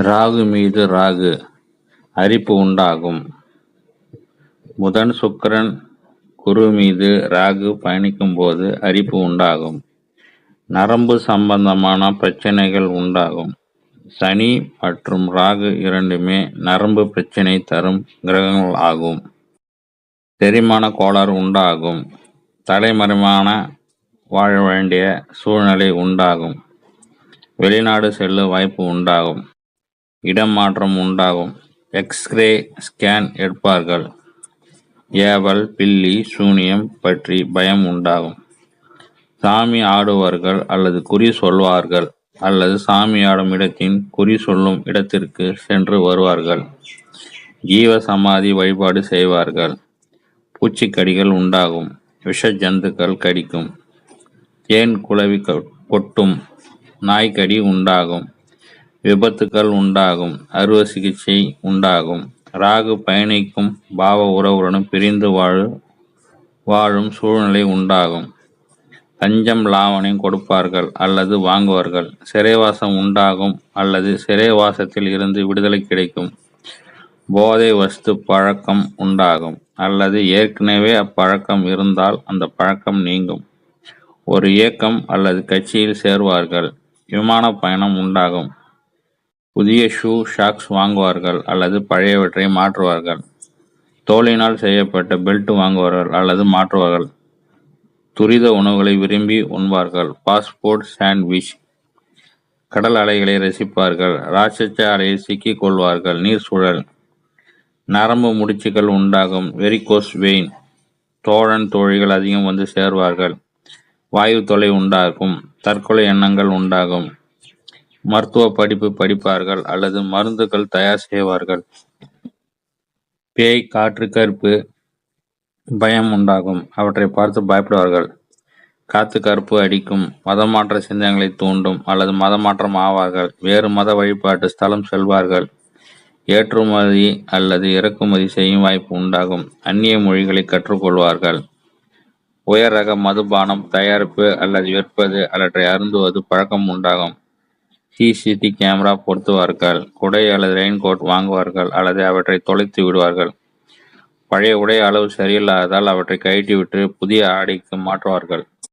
ராகு மீது ராகு அரிப்பு உண்டாகும். புதன், சுக்கிரன், குரு மீது ராகு பயணிக்கும் போது அரிப்பு உண்டாகும். நரம்பு சம்பந்தமான பிரச்சனைகள் உண்டாகும். சனி மற்றும் ராகு இரண்டுமே நரம்பு பிரச்சனை தரும் கிரகங்கள் ஆகும். செரிமான கோளாறு உண்டாகும். தலைமறைமான வாழ வேண்டிய சூழ்நிலை உண்டாகும். வெளிநாடு செல்ல வாய்ப்பு உண்டாகும். இடம் மாற்றம் உண்டாகும். எக்ஸ்ரே ஸ்கேன் எடுப்பார்கள். ஏவல், பில்லி, சூனியம் பற்றி பயம் உண்டாகும். சாமி ஆடுவார்கள் அல்லது குறி சொல்வார்கள் அல்லது சாமி ஆடும் இடத்தின் குறி சொல்லும் இடத்திற்கு சென்று வருவார்கள். ஜீவ சமாதி வழிபாடு செய்வார்கள். பூச்சிக்கடிகள் உண்டாகும். விஷ ஜந்துக்கள் கடிக்கும். தேன் குளவி கொட்டும். நாய்க்கடி உண்டாகும். விபத்துக்கள் உண்டாகும். அறுவை சிகிச்சை உண்டாகும். ராகு பயணிக்கும் பாவ உறவுடன் பிரிந்து வாழும் சூழ்நிலை உண்டாகும். தஞ்சம் லாவணம் கொடுப்பார்கள் அல்லது வாங்குவார்கள். சிறைவாசம் உண்டாகும் அல்லது சிறைவாசத்தில் இருந்து விடுதலை கிடைக்கும். போதை வஸ்து பழக்கம் உண்டாகும் அல்லது ஏற்கனவே அப்பழக்கம் இருந்தால் அந்த பழக்கம் நீங்கும். ஒரு இயக்கம் அல்லது கட்சியில் சேர்வார்கள். விமான பயணம் உண்டாகும். புதிய ஷூ, ஷாக்ஸ் வாங்குவார்கள் அல்லது பழையவற்றை மாற்றுவார்கள். தோலினால் செய்யப்பட்ட பெல்ட் வாங்குவார்கள் அல்லது மாற்றுவார்கள். துரித உணவுகளை விரும்பி உண்பார்கள். Fast food sandwich. கடல் அலைகளை ரசிப்பார்கள். ராட்சச அலையில் சிக்கிக் கொள்வார்கள். நீர் சுழல். நரம்பு முடிச்சுகள் உண்டாகும். Varicose vein. தோழன் தோழிகள் அதிகம் வந்து சேர்வார்கள். வாயு தொலை உண்டாகும். தற்கொலை எண்ணங்கள் உண்டாகும். மருத்துவ படிப்பு படிப்பார்கள் அல்லது மருந்துகள் தயார் செய்வார்கள். பேய், காற்று, கருப்பு பயம் உண்டாகும். அவற்றை பார்த்து பயப்படுவார்கள். காத்து கருப்பு அடிக்கும். மதமாற்ற சிந்தனைகளை தூண்டும் அல்லது மதமாற்றம் ஆவார்கள். வேறு மத வழிபாட்டு ஸ்தலம் செல்வார்கள். ஏற்றுமதி அல்லது இறக்குமதி செய்யும் வாய்ப்பு உண்டாகும். அந்நிய மொழிகளை கற்றுக்கொள்வார்கள். உயர் ரக மதுபானம் தயாரிப்பு அல்லது விற்பது அல்லது அருந்துவது பழக்கம் உண்டாகும். சிசிடி கேமரா பொருத்துவார்கள். குடை அல்லது ரெயின்கோட் வாங்குவார்கள் அல்லது அவற்றை தொலைத்து விடுவார்கள். பழைய உடை அளவு சரியில்லாததால் அவற்றை கழற்றிவிட்டு புதிய ஆடைக்கு மாற்றுவார்கள்.